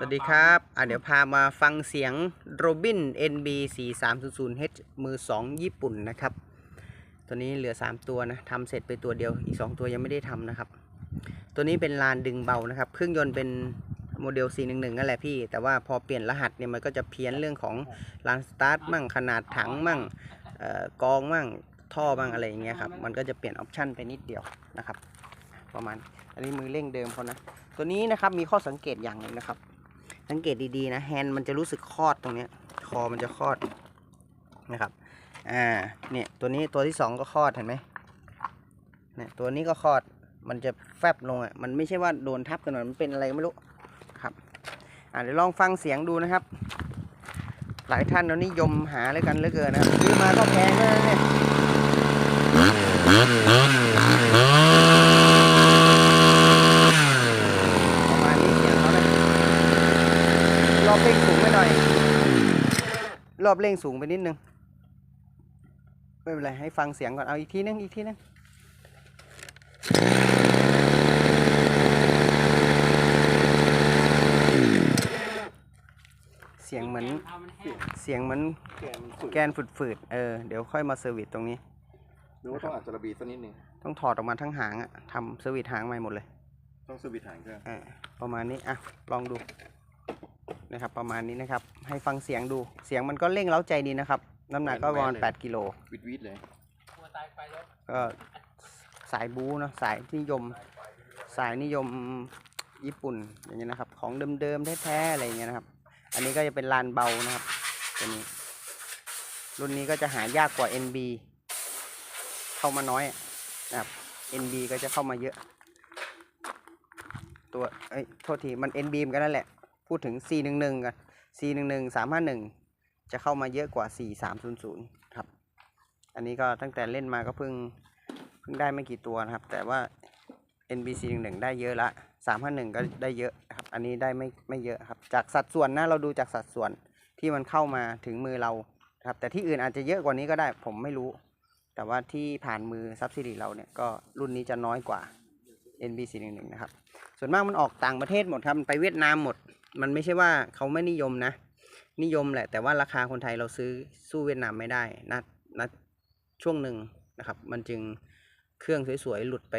สวัสดีครับ อะเดี๋ยวพามาฟังเสียงโรบิน NB 4 3 0 0 H มือ 2 ญี่ปุ่นนะครับ ตัวนี้เหลือ 3 ตัวนะทำเสร็จไปตัวเดียว อีก 2 ตัวยังไม่ได้ทำนะครับ ตัวนี้เป็นลานดึงเบานะครับ เครื่องยนต์เป็นโมเดล 411 นั่นแหละพี่ แต่ว่าพอเปลี่ยนรหัสเนี่ยมันก็จะเพี้ยนเรื่องของลานสตาร์ทมั่ง ขนาดถังมั่งเอ่อกองมั่ง ท่อมั่งอะไรอย่างเงี้ยครับ มันก็จะเปลี่ยนออปชันไปนิดเดียวนะครับ ประมาณ อันนี้มือเร่งเดิมเขานะ ตัวนี้นะครับมีข้อสังเกตอย่างหนึ่งนะครับ สังเกตดีๆนะแฮนด์มันจะรู้สึกคอดตรงเนี้ยคอมันจะคอดนะครับอ่าเนี่ยตัวนี้ตัวที่สองก็คอดเห็นไหมเนี่ยตัวนี้ก็คอดมันจะแฟบลงอะมันไม่ใช่ว่าโดนทับกันหน่อยมันเป็นอะไรไม่รู้ครับอ่าเดี๋ยวลองฟังเสียงดูนะครับ หลายท่านเรานิยมหาเลยกันเหลือเกินนะครับซื้อมาก็แพงเลยนะเนี่ยประมาณนี้เสียงเขานะร อบเร่งสูงไปหน่อย รอบเร่งสูงไปนิดนึง ไม่เป็นไร ให้ฟังเสียงก่อน เอาอีกทีนึง อีกทีนึงเสียงเหมือนเสียงเหมือนแกนมันสุดแกนฝืดๆ เออ เดี๋ยวค่อยมาเซอร์วิสตรงนี้ หรือว่าต้องอาจจะระบีสักนิดนึง ต้องถอดออกมาทั้งหางอะทำเซอร์วิสหางใหม่หมดเลย ต้องสวิตช์หางเครื่องเออประมาณนี้ อะ ลองดู นะครับ ประมาณนี้นะครับ ให้ฟังเสียงดูเสียงมันก็เร่งเร้าใจดีนะครับ น้ำหนักก็ประมาณ8กิโลวิดวิดเลยก็สายบู๊เนอะสายนิยม สายนิยมญี่ปุ่นอย่างเงี้ยนะครับ ของเดิมๆแท้ๆอะไรอย่างเงี้ยนะครับ อันนี้ก็จะเป็นลานเบานะครับตัวนี้ รุ่นนี้ก็จะหายากกว่า NB เข้ามาน้อยนะครับ NB ก็จะเข้ามาเยอะ ตัวเอ้ยโทษทีมัน NB เหมือนกันนั่นแหละ พูดถึง411 กัน411 351 จะเข้ามาเยอะกว่า 4300 ครับ อันนี้ก็ตั้งแต่เล่นมาก็เพิ่งเพิ่งได้ไม่กี่ตัวนะครับ แต่ว่า NBC11 ได้เยอะละ 351 ก็ได้เยอะครับ อันนี้ได้ไม่ไม่เยอะครับ จากสัดส่วนนะเราดูจากสัดส่วนที่มันเข้ามาถึงมือเราครับ แต่ที่อื่นอาจจะเยอะกว่านี้ก็ได้ผมไม่รู้ แต่ว่าที่ผ่านมือซับซิดีเราเนี่ยก็รุ่นนี้จะน้อยกว่า NBC11 นะครับ ส่วนมากมันออกต่างประเทศหมดครับ ไปเวียดนามหมด มันไม่ใช่ว่าเขาไม่นิยมนะ นิยมแหละ แต่ว่าราคาคนไทยเราซื้อสู้เวียดนามไม่ได้นะนะช่วงหนึ่งนะครับ มันจึงเครื่องสวยๆ หลุดไป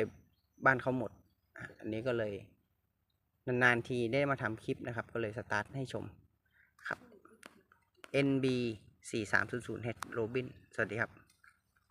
บ้านเขาหมด อันนี้ก็เลย นานๆทีได้มาทำคลิปนะครับ ก็เลยสตาร์ทให้ชมครับ NB 4 3 0 0 H Robin สวัสดีครับ